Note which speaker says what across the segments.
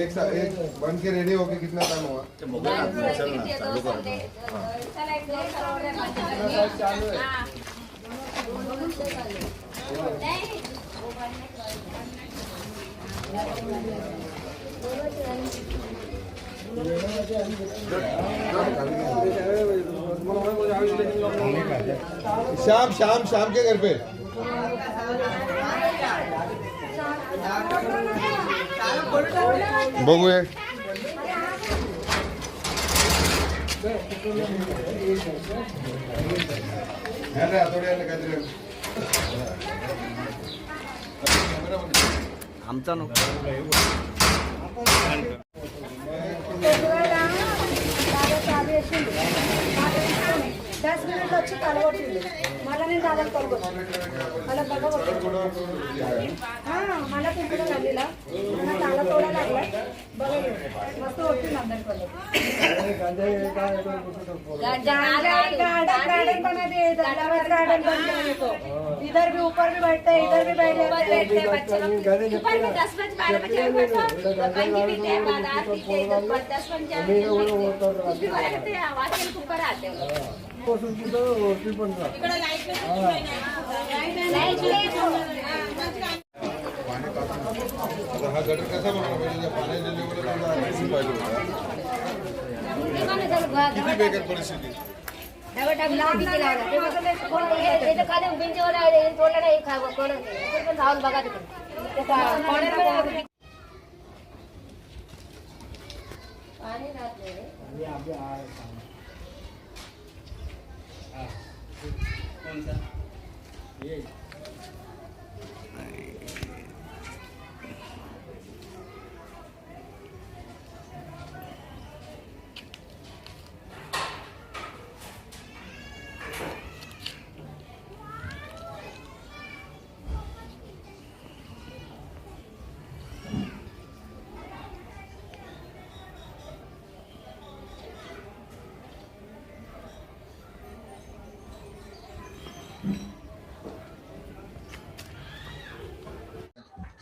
Speaker 1: एक सा- एक बन के रेडी होके कितना टाइम हुआ?
Speaker 2: चला एक
Speaker 1: शाम शाम शाम के घर पे। बघूया.
Speaker 3: आमचा नको।
Speaker 4: దస్ మినిట్లు వచ్చి కలగొట్టింది మళ్ళీ నేను దాదాపు కలగొచ్చు మళ్ళీ కలగొట్టింది మళ్ళీ తింటున్నాను నల్లిలా गार्डन बना बन इधर भी ऊपर भी बैठते हैं इधर भी
Speaker 2: बैठते हैं बच्चे लोग। ऊपर में दस बजे बारह बजे बैठो पीते हैं बादाम पीते हैं इधर पर दस हैं कुछ भी हैं ऊपर आते हैं लाइट
Speaker 1: आता हा गटर कसा बनवला पाहिजे म्हणजे पाण्याच्या लेवलला पाहिजे होता. किती बेकार परिस्थिती. विनायक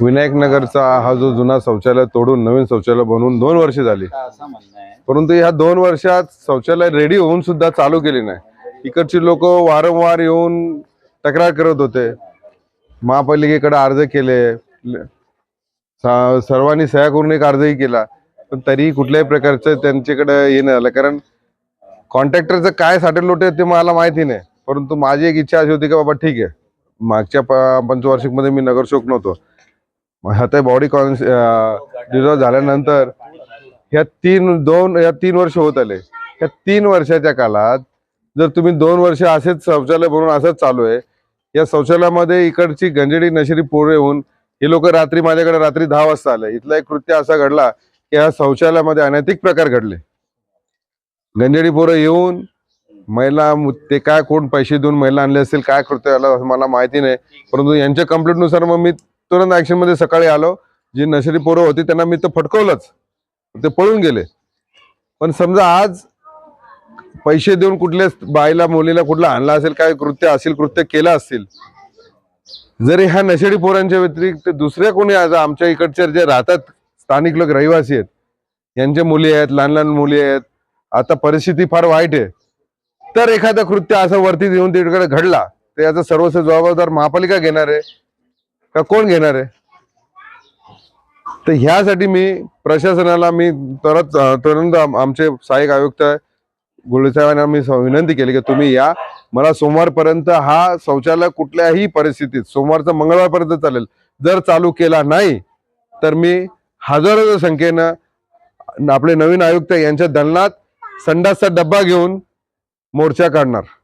Speaker 1: नगरचा हा जो जुना शौचालय तोडून नवीन शौचालय बनवून दोन वर्ष झाली. परंतु ह्या दोन वर्षात शौचालय रेडी होऊन सुद्धा चालू केली नाही. इकडची लोक वारंवार येऊन तक्रार करत होते. महापालिकेकडे अर्ज केले. सर्वांनी सह्या करून एक अर्जही केला. पण तरीही कुठल्याही प्रकारचं त्यांच्याकडे नाही झालं कारण कॉन्ट्रॅक्टरचं काय साठे लोटे ते मला माहिती नाही. परंतु माझी एक इच्छा अशी होती की बाबा ठीक आहे. मागच्या पंचवार्षिकमध्ये मी नगरसेवक नव्हतो. आता बॉडी कॉन्स डिझॉल्व झाल्यानंतर ह्या तीन दोन या तीन वर्ष होत आले. या तीन वर्षाच्या काळात जर तुम्ही दोन वर्ष असेच शौचालय बनवून असंच चालू आहे या शौचालयामध्ये इकडची गंजेडी नशेरी पोरं येऊन हे लोक रात्री माझ्याकडे रात्री दहा वाजता आले. इथला एक कृत्य असा घडला की या शौचालयामध्ये अनैतिक प्रकार घडले. गंजेडी पोरं येऊन महिला ते काय कोण पैसे देऊन महिला आणले असतील काय कृत्य आलं असं मला माहिती नाही. परंतु यांच्या कंप्लेंटनुसार मग मी तुरंत ॲक्शनमध्ये सकाळी आलो. जी नशेरी पोरं होती त्यांना मी तर फटकवलंच. ते पळून गेले. पण समजा आज पैसे देऊन कुठल्या बाईला मुलीला कुठला आणला असेल काय कृत्य असेल कृत्य केलं असतील जरी ह्या नशेडी पोरांच्या व्यतिरिक्त दुसऱ्या कोणी आज आमच्या इकडच्या जे राहतात स्थानिक लोक रहिवासी आहेत यांच्या मुली आहेत लहान लहान मुली आहेत आता परिस्थिती फार वाईट आहे. तर एखादं कृत्य असं वरती येऊन तिकडे घडला तर याचा सर्वस्व जबाबदार महापालिका घेणार आहे? का कोण घेणार आहे? तर ह्यासाठी मी प्रशासनाला मी परत तुरंत आमचे सहाय्यक आयुक्त गुळसाहेबांना मी विनंती केली की तुम्ही या. मला सोमवारपर्यंत हा शौचालय कुठल्याही परिस्थितीत सोमवारचं मंगळवारपर्यंत चालेल. जर चालू केला नाही तर मी हजारो संख्येनं आपले नवीन आयुक्त यांच्या दलनात संडासचा डब्बा घेऊन मोर्चा काढणार.